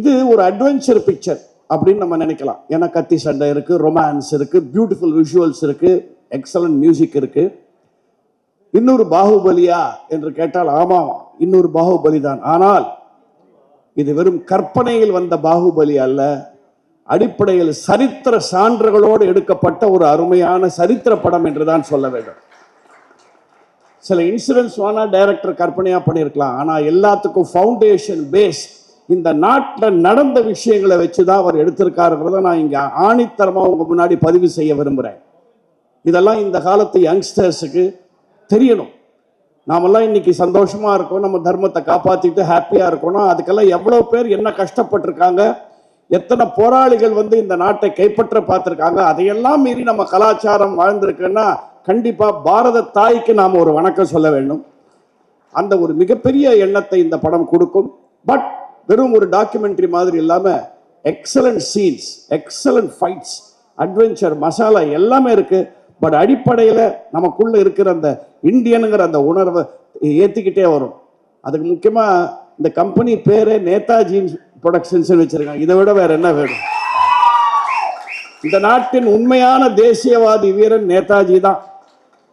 இது ஒரு adventure picture அப்படின்னு நம்ம நினைக்கலாம். ஏன்னா கத்தி சண்டை இருக்கு ரொமான்ஸ் இருக்கு பியூட்டிஃபுல் விஷுவல்ஸ் இருக்கு எக்ஸலன்ட் மியூசிக் இருக்கு. இன்னொரு பாகுபலியா என்று கேட்டால் ஆமாம் இன்னொரு பாகுபலி தான் ஆனால் இது வெறும் கற்பனையில் வந்த பாகுபலி அல்ல. அடிப்படையில் சரித்திர சான்றுகளோடு எடுக்கப்பட்ட ஒரு அருமையான சரித்திர படம் என்று தான் சொல்ல வேண்டும். சில இன்சூரன்ஸ் வேணா டைரக்டர் கற்பனையா பண்ணியிருக்கலாம். ஆனா எல்லாத்துக்கும் ஃபவுண்டேஷன் பேஸ் இந்த நாட்டில் நடந்த விஷயங்களை வச்சு தான் அவர் எடுத்திருக்காருங்கிறத நான் இங்கே ஆணித்தரமாக உங்கள் முன்னாடி பதிவு செய்ய விரும்புகிறேன் இதெல்லாம் இந்த காலத்து யங்ஸ்டர்ஸுக்கு தெரியணும். நாமெல்லாம் இன்னைக்கு சந்தோஷமாக இருக்கோம். நம்ம தர்மத்தை காப்பாற்றிட்டு ஹாப்பியாக இருக்கணும் அதுக்கெல்லாம் எவ்வளோ பேர் என்ன கஷ்டப்பட்டிருக்காங்க எத்தனை போராளிகள் வந்து இந்த நாட்டை கைப்பற்ற பார்த்துருக்காங்க அதையெல்லாம் மீறி நம்ம கலாச்சாரம் வாழ்ந்திருக்குன்னா கண்டிப்பாக பாரத தாய்க்கு நாம் ஒரு வணக்கம் சொல்ல வேண்டும். அந்த ஒரு மிகப்பெரிய எண்ணத்தை இந்த படம் கொடுக்கும். பட் வெறும் ஒரு டாக்குமெண்ட்ரி மாதிரி இல்லாமல் excellent scenes excellent fights adventure masala எல்லாமே இருக்குது பட் அடிப்படையில் நமக்குள்ளே இருக்கிற அந்த இந்தியனுங்கிற அந்த உணர்வை ஏற்றிக்கிட்டே வரும். அதுக்கு முக்கியமாக இந்த கம்பெனி பேரே நேதாஜி ப்ரொடக்ஷன்ஸ் வச்சிருக்காங்க. இதை விட வேற என்ன வேணும்? இந்த நாட்டின் உண்மையான தேசியவாதி வீரன் நேதாஜி தான்.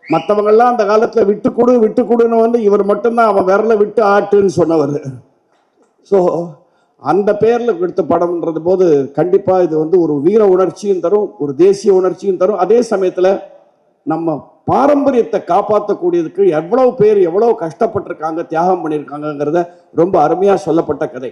மற்றவங்கள்லாம் அந்த காலத்தில் விட்டு கொடு விட்டு கொடுன்னு வந்து இவர் மட்டும்தான் அவன் விரல விட்டு ஆட்டுன்னு சொன்னவர். ஸோ அந்த பேரில் எடுத்த படம்ன்றது போது கண்டிப்பாக இது வந்து ஒரு வீர உணர்ச்சியும் தரும் ஒரு தேசிய உணர்ச்சியும் தரும். அதே சமயத்தில் நம்ம பாரம்பரியத்தை காப்பாற்றக்கூடியதுக்கு எவ்வளோ பேர் எவ்வளோ கஷ்டப்பட்டிருக்காங்க தியாகம் பண்ணியிருக்காங்கங்கிறத ரொம்ப அருமையாக சொல்லப்பட்ட கதை.